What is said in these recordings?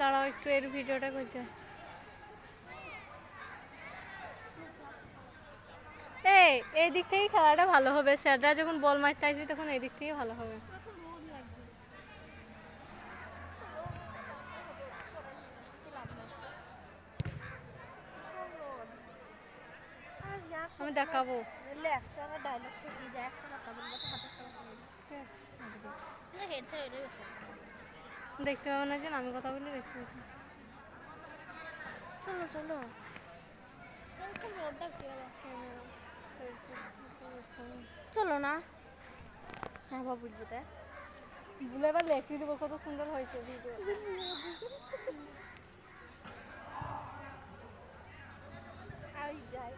দাঁড়াও একটু এর ভিডিওটা করছে। এই এই দিক থেকেই খেলাটা ভালো হবে। স্যাররা যখন বল মারতে আসবে তখন এই দিক থেকেই ভালো হবে। আমি দেখাবো। ডায়লগ থেকে যায় একটা দেখতে পাবো না যে আমি কথা বলি দেখতে পাবো। চলো চলো। চলো না। হ্যাঁ বাবু বুঝতে ভুলে এবার লেখি দেবো কত সুন্দর হয়েছে ভিডিও যাই।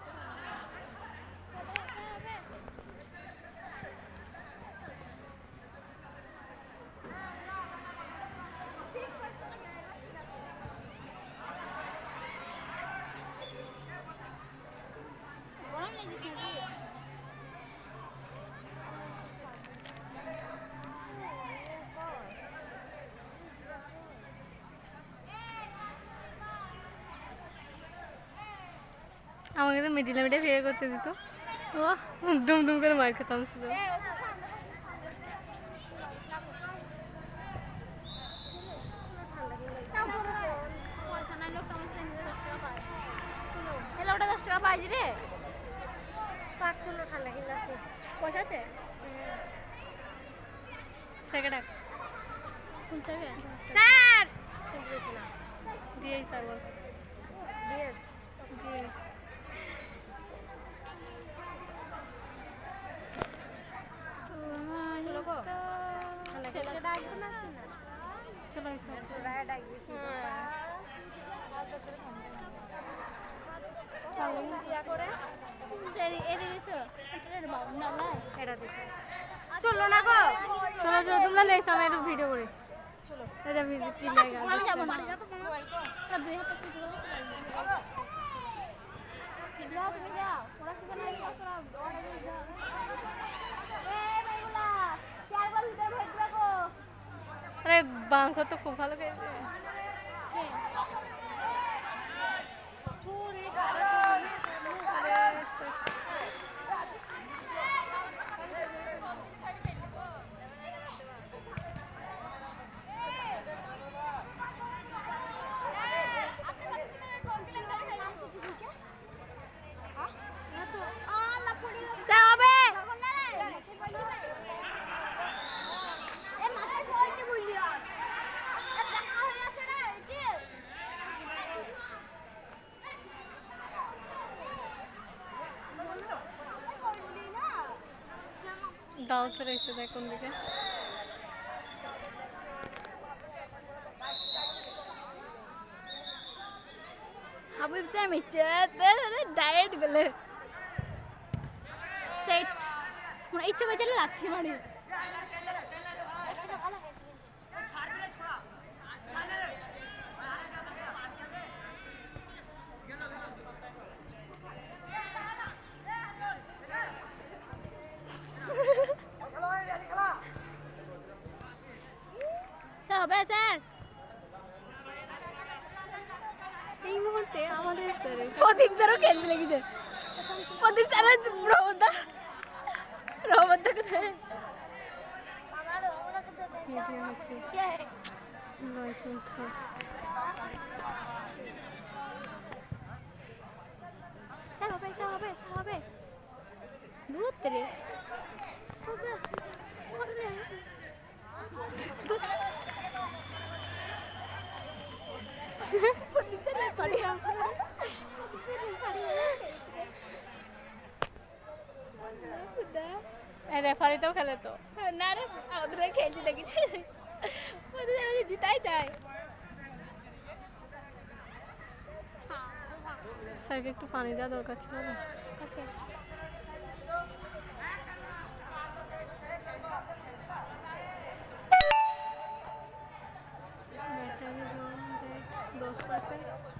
আমাকে তো মিডিলে মিডিলে বিয়ে করতে দিত। ও দুম দুম করে মার খেতাম শুধু। সাথে দশ টাকা পাইছি রে পাঁচ আছে? পয়সা আছে সেকেন্ড স্যার! দিয়েই স্যার বল। দিয়েস দিয়েস চলো না না গো চলো চলো তোমরা নেক্সট আমি একটু ভিডিও করি না যাও ওরা কি করে ওরা দুই যাও এই ভাইগুলা চার বার ভিতরে ভেট রাখো বাঙ্ক তো খুব ভালো খেয়েছে। ডাল চলে এসে দেখ কোন দিকে? হাবিব স্যার মিচ্ছে ডায়েট গেলে। সেট মানে ইচ্ছে লাথি মারি। হবে স্যার? এই মুহূর্তে আমাদের স্যারের প্রদীপ স্যারও খেলতে লেগেছে প্রদীপ স্যারের রহমদা রহমদা কোথায় স্যার হবে স্যার হবে স্যার হবে। খেলে তো। না রে আমাদের হয়ে খেলছে দেখেছি। ওদের আমাদের জিতাই চায় স্যারকে একটু পানি দেওয়া দরকার ছিল না? ওকে।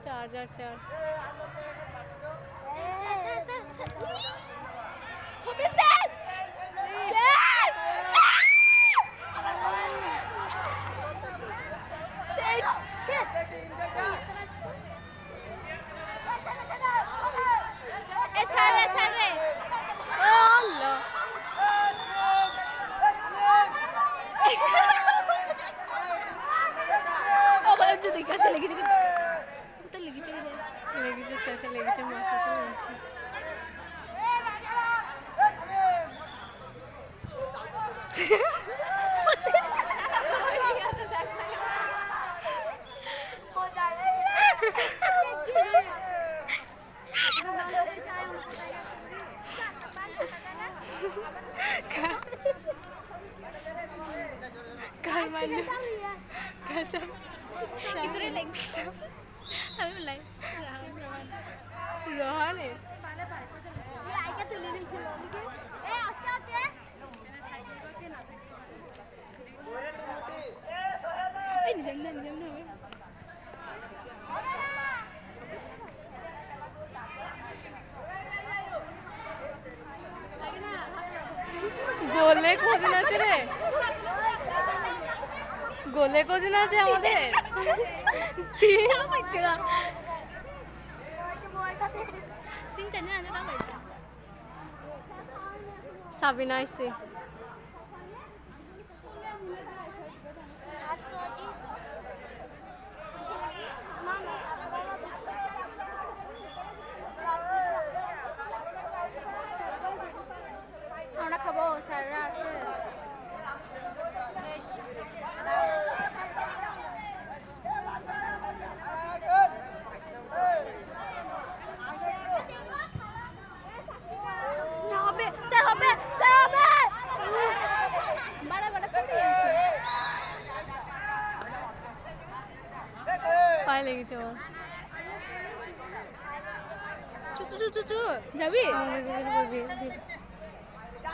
চার্জার চার। ছাড় রে ছাড় রে আল্লাহ আবার যদি কাছে লেগেছে কোথায় লেগেছে লেগেছে স্যারকে লেগেছে মাথাতে লেগেছে কার মারলো কাসম ভিতরে লেগেছে আমি বললাম রোহানে নিজাম না নিজাম না হবে গোলে কোজন আছে রে। গোলে কোজন আছে আমাদের। সাবিনা আইসে আমরা খাব স্যাররা আছে পায়ে লেগেছে ওর চু চু চু চু যাবি আমাদের